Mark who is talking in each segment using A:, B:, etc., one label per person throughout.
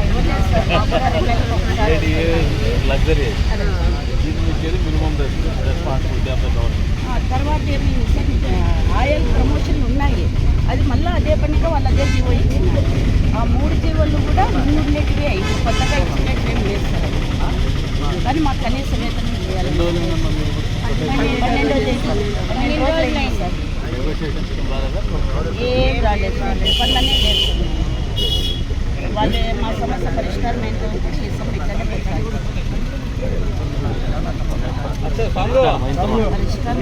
A: రెండు నెలలకు ఒకసారి
B: లగ్జరీ దీన్ని ఇచ్చేది minimum responsibility of the government
A: ఆ తర్వాత ఏమి ఆయిల్ ప్రమోషన్లు ఉన్నాయి అది మళ్ళీ అదే పనిగా వాళ్ళు అదే జీవో ఇచ్చింది ఆ మూడు జీవోలు కూడా ఉన్నటివే ఇప్పుడు కొత్తగా ఇచ్చినట్టు ఏం లేదు సార్ అది. కానీ మాకు కనీస వేతనం
B: రాలేదా?
A: ఏం రాలేదు సార్ లేదు. వాళ్ళు మా సమస్య పరిష్కారం చేసాం ఇట్లనే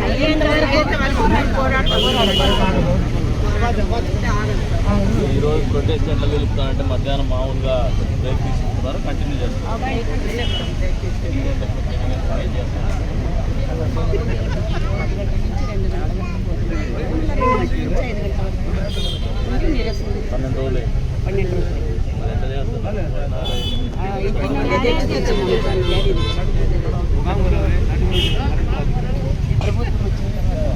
A: అయ్యేంత అయితే వాళ్ళు పోరాటం
B: ఈ రోజు ప్రొటెస్ట్ ఎట్లా వెలుపుతానంటే మధ్యాహ్నం మామూలుగా బ్రేక్ తీసుకుంటున్నారు కంటిన్యూ చేస్తున్నారు ఏం చేస్తున్నారు? పన్నెండు రోజులు అయింది.
A: పన్నెండు రోజులు
B: మరి ఎంత చేస్తున్నారు
A: ఆ, ఇప్పుడు నేను అదే తెచ్చుకున్నాను సార్, లేదు. ప్రభుత్వం వచ్చిన తర్వాత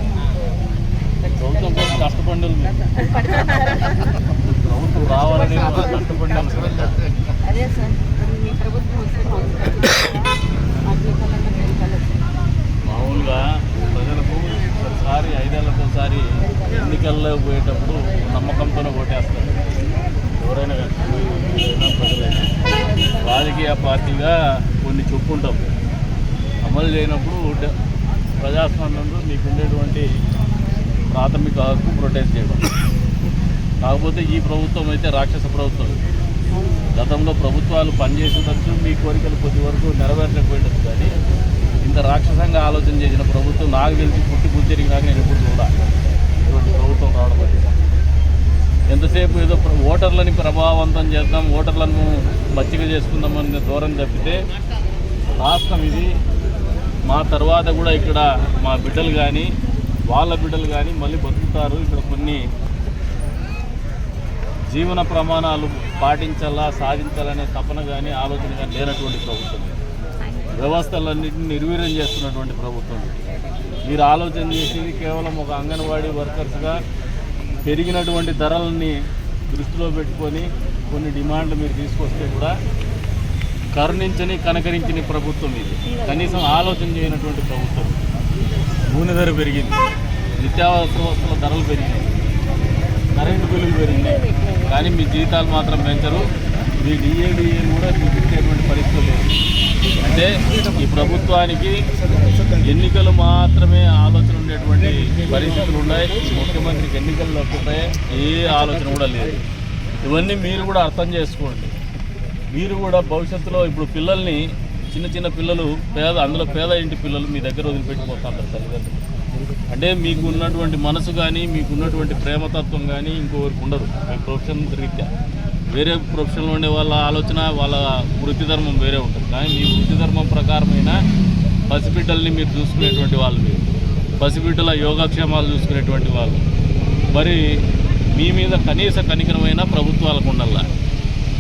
B: ప్రభుత్వం కోసం కష్టపడి ఉంది. ప్రభుత్వం రావాలని కష్టపడి ఉంది.
A: అదే సార్ ఇప్పుడు మీ ప్రభుత్వం వస్తే మాకు మాకు ఈ కాలంలో పెరగాలి సార్.
B: మామూలుగా ప్రజలకు ఒకసారి ఐదేళ్ళకు ఒకసారి ఎన్నికల్లో పోయేటప్పుడు నమ్మకంతోనే ఓటేస్తారు ఎవరైనా కానీ ఎవరైనా ప్రజలైనా ప్రజా పార్టీగా కొన్ని చెప్పుకుంటాం. అమలు చేయనప్పుడు ప్రజాస్వామ్యంలో మీకు ఉండేటువంటి ప్రాథమిక హక్కు ప్రొటెస్ట్ చేయడం. కాకపోతే ఈ ప్రభుత్వం అయితే రాక్షస ప్రభుత్వం. గతంలో ప్రభుత్వాలు పనిచేసేటచ్చు మీ కోరికలు కొద్ది వరకు నెరవేర్చకపోయేటచ్చు కానీ ఇంత రాక్షసంగా ఆలోచన చేసిన ప్రభుత్వం నాకు తెలిసి పుట్టి పుట్టిరిగినాక నేను ఎప్పుడు చూడాలి. ఇటువంటి ప్రభుత్వం రావడం అనేది. ఎంతసేపు ఏదో ఓటర్లని ప్రభావవంతం చేద్దాం ఓటర్లను మచ్చిక చేసుకుందామని దూరం తప్పితే రాష్ట్రం ఇది. మా తర్వాత కూడా ఇక్కడ మా బిడ్డలు కానీ వాళ్ళ బిడ్డలు కానీ మళ్ళీ బతుకుతారు. ఇక్కడ కొన్ని జీవన ప్రమాణాలు పాటించాలా సాధించాలనే తపన కానీ ఆలోచన కానీ లేనటువంటి ప్రభుత్వం. వ్యవస్థలన్నింటినీ నిర్వీర్యం చేస్తున్నటువంటి ప్రభుత్వం. మీరు ఆలోచన చేసేది కేవలం ఒక అంగన్వాడీ వర్కర్స్గా పెరిగినటువంటి ధరలని దృష్టిలో పెట్టుకొని కొన్ని డిమాండ్లు మీరు తీసుకొస్తే కూడా కరుణించని కనకరించని ప్రభుత్వం ఇది. కనీసం ఆలోచన చేయనటువంటి ప్రభుత్వం. నూనె ధర పెరిగింది. నిత్యావసర వస్తువుల ధరలు పెరిగినాయి. కరెంటు బిల్లులు పెరిగినాయి. కానీ మీ జీతాలు మాత్రం పెంచరు. మీ డిఏడిఏలు కూడా చూపించేటువంటి పరిస్థితులు లేదు అంటే ఈ ప్రభుత్వానికి ఎన్నికలు మాత్రమే ఆలోచన ఉండేటువంటి పరిస్థితులు ఉన్నాయి. ముఖ్యమంత్రికి ఎన్నికలు తప్పితే ఏ ఆలోచన కూడా లేదు. ఇవన్నీ మీరు కూడా అర్థం చేసుకోండి. మీరు కూడా భవిష్యత్తులో ఇప్పుడు పిల్లల్ని చిన్న చిన్న పిల్లలు పేద అందులో పేద ఇంటి పిల్లలు మీ దగ్గర వదిలిపెట్టిపోతారు తల్లిదండ్రులు. అంటే మీకు ఉన్నటువంటి మనసు కానీ మీకు ఉన్నటువంటి ప్రేమతత్వం కానీ ఇంకొకరికి ఉండదు. మీ ప్రొఫెషన్ రీత్యా. వేరే ప్రొఫెషన్లో ఉండే వాళ్ళ ఆలోచన వాళ్ళ వృత్తి ధర్మం వేరే ఉంటుంది. కానీ మీ వృత్తి ధర్మం ప్రకారమైన పసిబిడ్డల్ని మీరు చూసుకునేటువంటి వాళ్ళు మీరు. పసిబిడ్డల యోగక్షేమాలు చూసుకునేటువంటి వాళ్ళు. మరి మీ మీద కనీస కనికరమైన ప్రభుత్వాలకు ఉండాలా?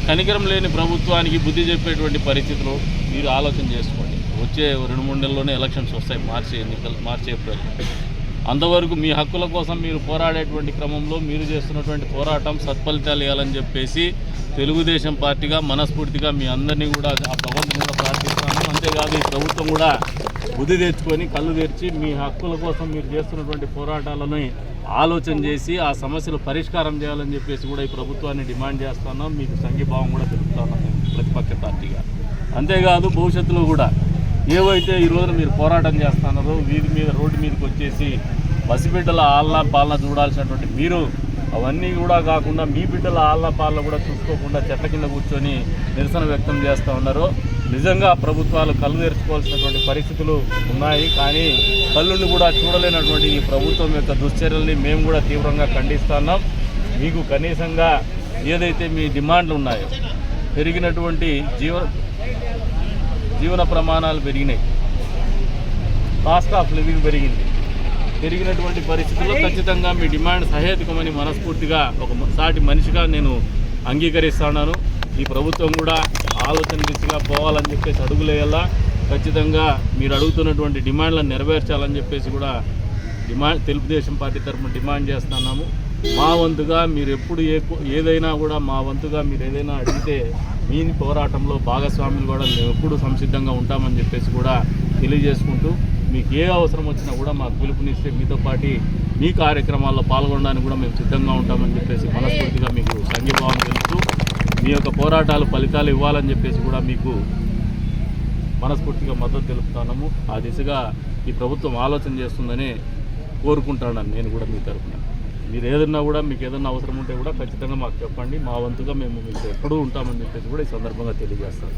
B: కనికరం లేని ప్రభుత్వానికి బుద్ధి చెప్పేటువంటి పరిస్థితులు మీరు ఆలోచన చేసుకోండి. వచ్చే రెండు మూడు నెలల్లోనే ఎలక్షన్స్ వస్తాయి మార్చి ఎన్నికలు మార్చి ఏప్రిల్. అంతవరకు మీ హక్కుల కోసం మీరు పోరాడేటువంటి క్రమంలో మీరు చేస్తున్నటువంటి పోరాటం సత్ఫలితాలు ఇవ్వాలని చెప్పేసి తెలుగుదేశం పార్టీగా మనస్ఫూర్తిగా మీ అందరినీ కూడా ఆ భగవంతుని కూడా ప్రార్థిస్తాను అంతేకాదు ఈ ప్రభుత్వం కూడా బుద్ధి తెచ్చుకొని కళ్ళు తెరిచి మీ హక్కుల కోసం మీరు చేస్తున్నటువంటి పోరాటాలను ఆలోచన చేసి ఆ సమస్యలు పరిష్కారం చేయాలని చెప్పేసి కూడా ఈ ప్రభుత్వాన్ని డిమాండ్ చేస్తున్నాం. మీకు సంఘీభావం కూడా తెలుపుతున్నాం ప్రతిపక్ష పార్టీగా. అంతేకాదు భవిష్యత్తులో కూడా ఏవైతే ఈ రోజున మీరు పోరాటం చేస్తున్నారో వీధి మీద రోడ్డు మీదకి వచ్చేసి పసిబిడ్డల ఆల్లా పాలన చూడాల్సినటువంటి మీరు అవన్నీ కూడా కాకుండా మీ బిడ్డల ఆళ్ళ పాలన కూడా చూసుకోకుండా చెట్ల కింద కూర్చొని నిరసన వ్యక్తం చేస్తూ ఉన్నారు. నిజంగా ప్రభుత్వాలు కళ్ళు తెరుచుకోవాల్సినటువంటి పరిస్థితులు ఉన్నాయి. కానీ కళ్ళుని కూడా చూడలేనటువంటి ఈ ప్రభుత్వం యొక్క దుశ్చర్యల్ని మేము కూడా తీవ్రంగా ఖండిస్తున్నాం మీకు కనీసంగా ఏదైతే మీ డిమాండ్లు ఉన్నాయో పెరిగినటువంటి జీవ జీవన ప్రమాణాలు పెరిగినాయి. కాస్ట్ ఆఫ్ లివింగ్ పెరిగింది. పెరిగినటువంటి పరిస్థితుల్లో ఖచ్చితంగా మీ డిమాండ్ సహేతుకమని మనస్ఫూర్తిగా ఒక సాటి మనిషిగా నేను అంగీకరిస్తున్నాను. ఈ ప్రభుత్వం కూడా ఆలోచన దిశగా పోవాలని చెప్పేసి అడుగులేయల్లా. ఖచ్చితంగా మీరు అడుగుతున్నటువంటి డిమాండ్లను నెరవేర్చాలని చెప్పేసి కూడా డిమాండ్ తెలుగుదేశం పార్టీ తరఫున డిమాండ్ చేస్తున్నాము. మా వంతుగా మీరు ఎప్పుడు ఏ ఏదైనా కూడా మా వంతుగా మీరు ఏదైనా అడిగితే మీ పోరాటంలో భాగస్వాములు కూడా మేము ఎప్పుడు సంసిద్ధంగా ఉంటామని చెప్పేసి కూడా తెలియజేసుకుంటూ మీకు ఏ అవసరం వచ్చినా కూడా మాకు పిలుపునిస్తే మీతో పాటు మీ కార్యక్రమాల్లో పాల్గొనడానికి కూడా మేము సిద్ధంగా ఉంటామని చెప్పేసి మనస్ఫూర్తిగా మీకు సంఘీభావం తెలుస్తూ మీ యొక్క పోరాటాలు ఫలితాలు ఇవ్వాలని చెప్పేసి కూడా మీకు మనస్ఫూర్తిగా మద్దతు తెలుపుతున్నాము. ఆ దిశగా ఈ ప్రభుత్వం ఆలోచన చేస్తుందని కోరుకుంటానని నేను కూడా మీ తరఫున మీరు ఏదన్నా కూడా మీకు ఏదన్నా అవసరం ఉంటే కూడా ఖచ్చితంగా మాకు చెప్పండి. మా వంతుగా మేము మీకు ఎప్పుడూ ఉంటామని చెప్పేసి కూడా ఈ సందర్భంగా తెలియజేస్తాం